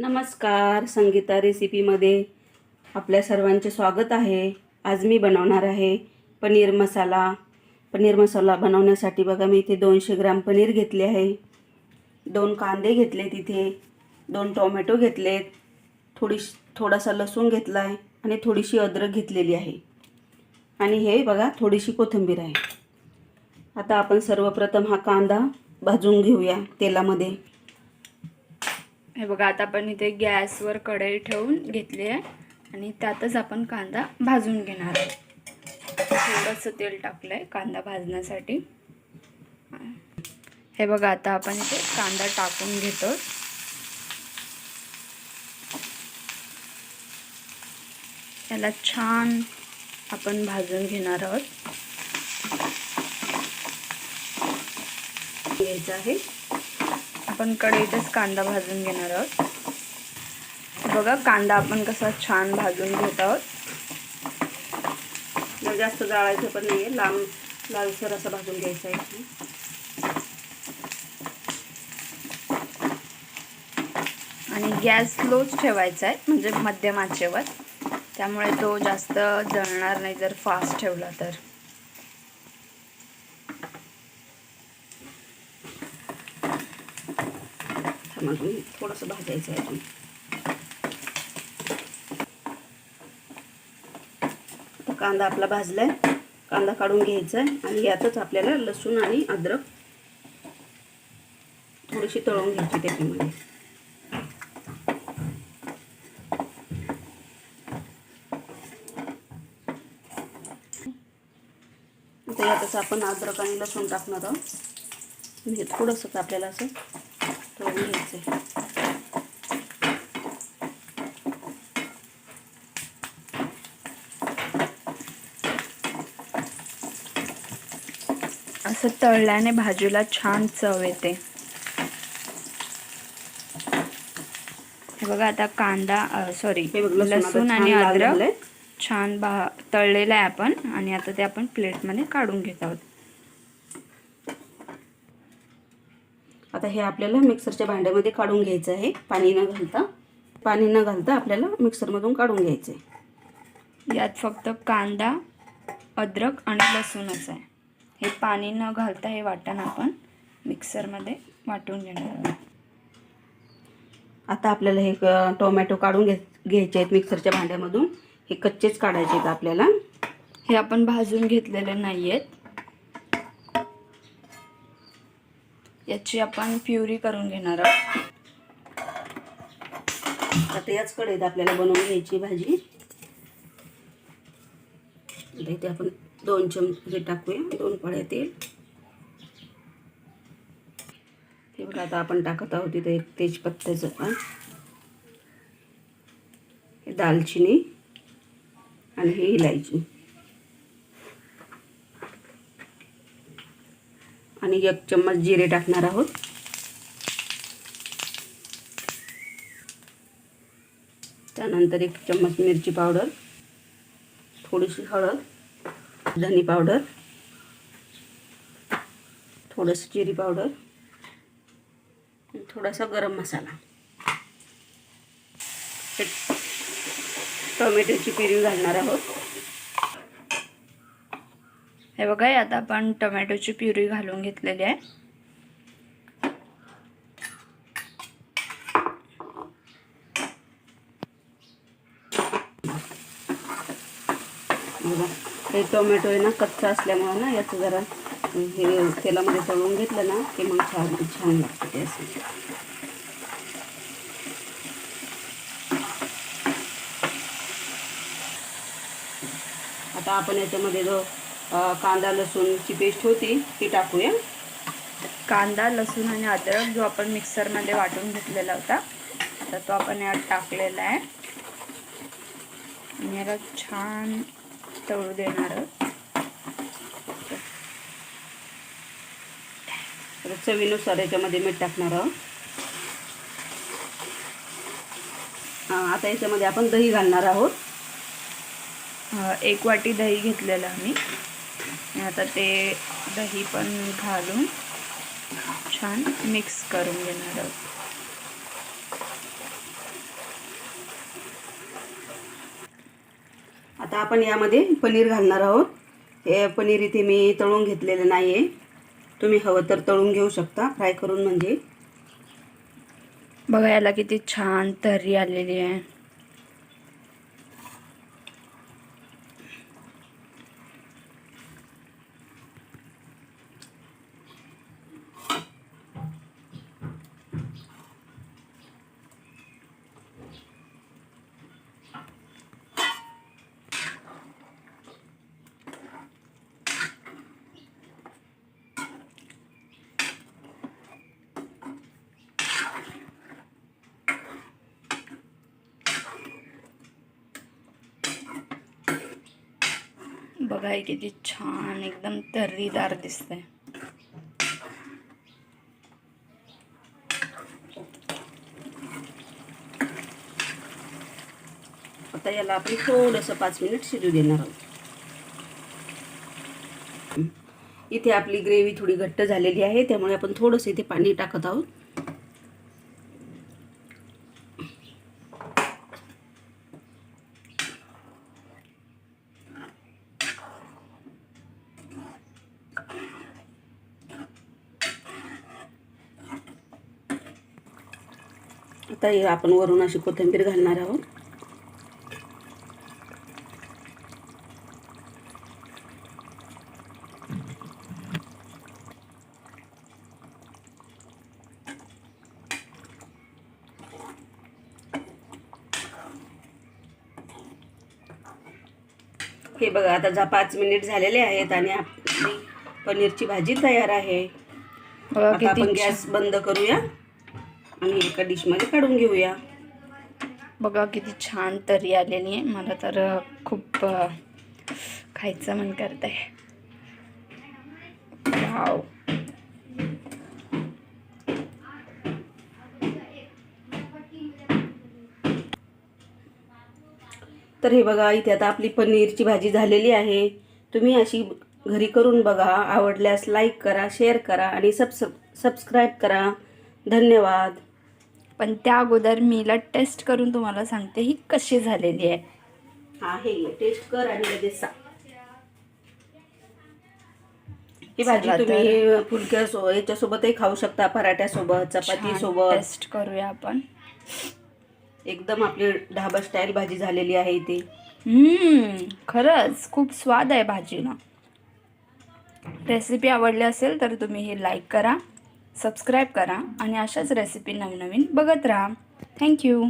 नमस्कार संगीता रेसिपीमध्ये आपल्या सर्वांचे स्वागत आहे. आज मी बनवणार आहे पनीर मसाला. पनीर मसाला बनवण्यासाठी बघा मी इथे दोनशे ग्राम पनीर घेतले आहे. दोन कांदे घेतले तिथे दोन टोमॅटो घेतलेत थोडी थोडासा लसूण घेतला आहे आणि थोडीशी अद्रक घेतलेली आहे. आणि हे बघा थोडीशी कोथिंबीर आहे. आता आपण सर्वप्रथम हा कांदा भाजून घेऊया तेलामध्ये. हे बघा आता आपण इथे गॅसवर कढई ठेवून घेतली आहे आणि त्यातच आपण कांदा भाजून घेणार आहोत थोडंसं तेल टाकलं आहे कांदा भाजण्यासाठी. हे बघा आता आपण इथे कांदा टाकून घेतो याला छान आपण भाजून घेणार आहोत. घ्यायचं आहे. आपण कढईतच कांदा भाजून घेणार आहोत. बघा कांदा आपण कसा छान भाजून घेत आहोत. मग जास्त जाळायचं पण नाही आहे लांब लालसर असं भाजून घ्यायचं आहे आणि गॅस स्लोच ठेवायचा आहे म्हणजे मध्यम आचेवर. त्यामुळे तो जास्त जळणार नाही जर फास्ट ठेवला तर. अजून थोडंसं भाजायचं आहे अजून आता कांदा आपला भाजलाय. कांदा काढून घ्यायचा आहे आणि यातच आपल्याला लसूण आणि अद्रक थोडीशी तळून घ्यायची त्याच्यामध्ये. आता यातच आपण अद्रक आणि लसूण टाकणार आहोत. म्हणजे थोडंसंच आपल्याला असं तळून घ्यायचं आहे असं तळल्याने भाजीला छान चव येते हे बघा आता कांदा सॉरी लसूण आणि. अद्रक छान भा तळलेलं आहे आपण आणि आता ते आपण प्लेटमध्ये काढून घेत आहोत आता हे आपल्याला मिक्सरच्या भांड्यामध्ये काढून घ्यायचं आहे. पाणी न घालता. पाणी न घालता आपल्याला मिक्सरमधून काढून घ्यायचं आहे यात फक्त कांदा अद्रक आणि लसूणच आहे. हे पाणी न घालता हे वाटण आपण मिक्सरमध्ये वाटून घेणार आहोत. आता आपल्याला हे टोमॅटो काढून घे घ्यायचे आहेत मिक्सरच्या भांड्यामधून. हे कच्चेच काढायचे आहेत आपल्याला. हे आपण भाजून घेतलेले नाही आहेत याची आपण प्युरी करून घेणार आहोत. आता याच कढईत आपल्याला बनवून घ्यायची भाजी. आता इथे आपण दोन चमचे टाकूया दोन पळ्या तेल. ते बघा आता आपण टाकत आहोत इथे एक तेजपत्त्याचं पण. दालचिनी आणि ही इलायची. आणि एक चम्मच जिरे टाकणार आहोत. त्यानंतर एक चम्मच मिरची पावडर थोडीशी हळद धनी पावडर थोडंसं जिरी पावडर थोडासा गरम मसाला. टोमॅटोची पिरी घालणार आहोत. हे बघा यात आपण टोमॅटोची प्युरी घालून घेतलेली आहे. हे टोमॅटो आहे ना कच्चा असल्यामुळं ना याचं जरा हे तेलामध्ये तळून घेतलं ना की मग छान छान लागतं ते असं. आता आपण याच्यामध्ये जो कांदा लसूणची पेस्ट होती ती टाकूया. कांदा लसूण आणि अद्रक जो आपण मिक्सरमध्ये वाटून घेतलेला होता तर तो आपण यात टाकलेला आहे. आणि याला छान तळू देणार तर चवीनुसार याच्यामध्ये मीठ टाकणार आहोत. हां आता याच्यामध्ये आपण दही घालणार आहोत. एक वाटी दही घेतलेलं आम्ही. आता ते दही पण घालून छान मिक्स करून घेणार आहोत. आता आपण यामध्ये पनीर घालणार आहोत. हे पनीर इथे मी तळून घेतलेलं नाही आहे तुम्ही हवं तर तळून घेऊ शकता. फ्राय करून म्हणजे. बघायला किती छान तर्री आलेली आहे. बघा किती छान एकदम तर्रीदार दिसतंय. आता याला आपण थोडंसं पाच मिनिट शिजू देणार आहोत. इथे आपली ग्रेव्ही थोडी घट्ट झालेली आहे त्यामुळे आपण थोडंसं इथे पाणी टाकत आहोत. आता आपण वरून अशी कोथिंबीर घालणार आहोत. हे बघा आता जा पाच मिनिट झालेले आहेत आणि आपली पनीरची भाजी तयार आहे. बघा आपण गॅस बंद करूया. आणि एका डिशमध्ये काढून घेऊया. बघा किती छान तर्री आलेली आहे. मला तर खूप खायचं मन करत आहे. वाव. तर हे बघा इथे आता आपली पनीरची भाजी झालेली आहे. तुम्ही अशी घरी करून बघा. आवडल्यास लाईक करा शेअर करा आणि सबस सबस्क्राईब करा. धन्यवाद. पण त्या अगोदर मीला टेस्ट करून तुम्हाला सांगते ही कशी झालेली आहे. हा हे टेस्ट कर आणि लगेच सांग. ही भाजी. तुम्ही फुलक्या सो याच्यासोबतही खाऊ शकता पराठ्यासोबत चपाती सोबत टेस्ट करूया आपण. एकदम आपली ढाबा स्टाईल भाजी झालेली आहे इथे. हम्म, खरंच खूप स्वाद आहे भाजीला रेसिपी आवडली असेल तर तुम्ही हे लाईक करा. सबस्क्राईब करा आणि अशाच रेसिपी नवनवीन बघत राहा. थँक्यू